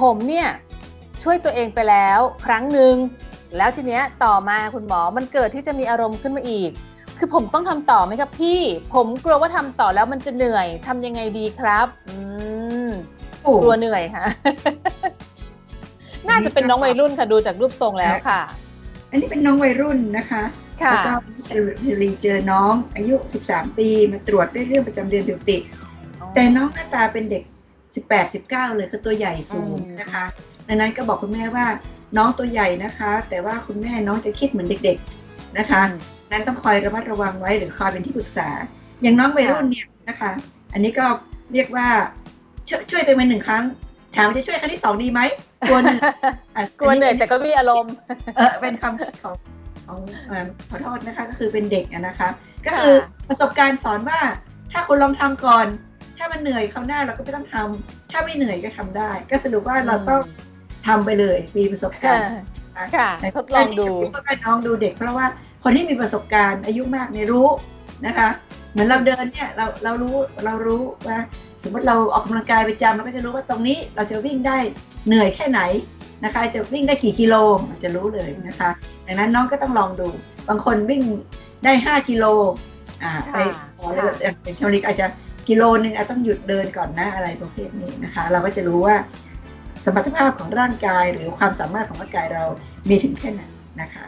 ผมเนี่ยช่วยตัวเองไปแล้วครั้งหนึ่งแล้วทีเนี้ยต่อมาคุณหมอมันเกิดที่จะมีอารมณ์ขึ้นมาอีก คือผมต้องทำต่อไหมครับพี่ ผมกลัวว่าทำต่อแล้วมันจะเหนื่อยทำยังไงดีครับอืมโอ้กลัวเหนื่อยค่ะน่าจะเป็นน้องวัยรุ่นค่ะดูจากรูปทรงแล้วค่ะ อันนี้เป็นน้องวัยรุ่นนะคะค่ะแล้วก็พิชรีเจอน้องอายุ 13 ปีมาตรวจด้วยเรื่องประจำเดือนผิวติดแต่น้องหน้าตาเป็นเด็ก 18 19เลยคือตัวใหญ่สูงอืมนะคะดังนั้นก็บอกคุณแม่ว่าน้องตัวใหญ่นะคะ แต่ว่าคุณแม่น้องจะคิดเหมือนเด็ก ๆนะคะ นั้นต้องคอยระมัดระวังไว้หรือคอยเป็นที่ปรึกษา อย่างน้องวัยรุ่นเนี่ยนะคะ อันนี้ก็เรียกว่าช่วยช่วยตัวเองเป็นหนึ่งครั้ง ถามว่าจะช่วยครั้งที่สองดีไหมกลัวเหนื่อยอะกลัวเหนื่อยแต่ก็มีอารมณ์เออเป็นคำพูดของของเอ่อขอโทษนะคะก็คือเป็นเด็กอะนะคะ ก็คือประสบการณ์สอนว่าถ้าคุณลองทำก่อน ถ้ามันเหนื่อยคราวหน้าเราก็ไม่ต้องทำถ้าไม่เหนื่อยก็ทำได้ ก็สรุปว่าเราต้องทำไปเลยมีประสบกาค่ะรณ์ค่ะทดลองดูก็ให้น้องดูเด็ก เพราะว่าคนที่มีประสบการณ์อายุมากเนี่ยรู้นะคะ เหมือนเราเดินเนี่ยเราเรารู้เรารู้ว่าสมมติเราออกกำลังกายประจำเราก็จะรู้ว่าตรงนี้เราจะวิ่งได้เหนื่อยแค่ไหนนะคะ จะวิ่งได้กี่กิโลเราจะรู้เลยนะคะดังนั้นน้องก็ต้องลองดู บางคนวิ่งได้ 5 กิโลอ่าค่ะไปขอเลยว่าอย่างเป็นชาวลิกอาจจะ กิโลนึงอาจต้องหยุดเดินก่อนนะอะไรประเภทนี้นะคะ เราก็จะรู้ว่าสมรรถภาพของร่างกายหรือความสามารถของร่างกายเรามีถึงแค่ไหนนะคะ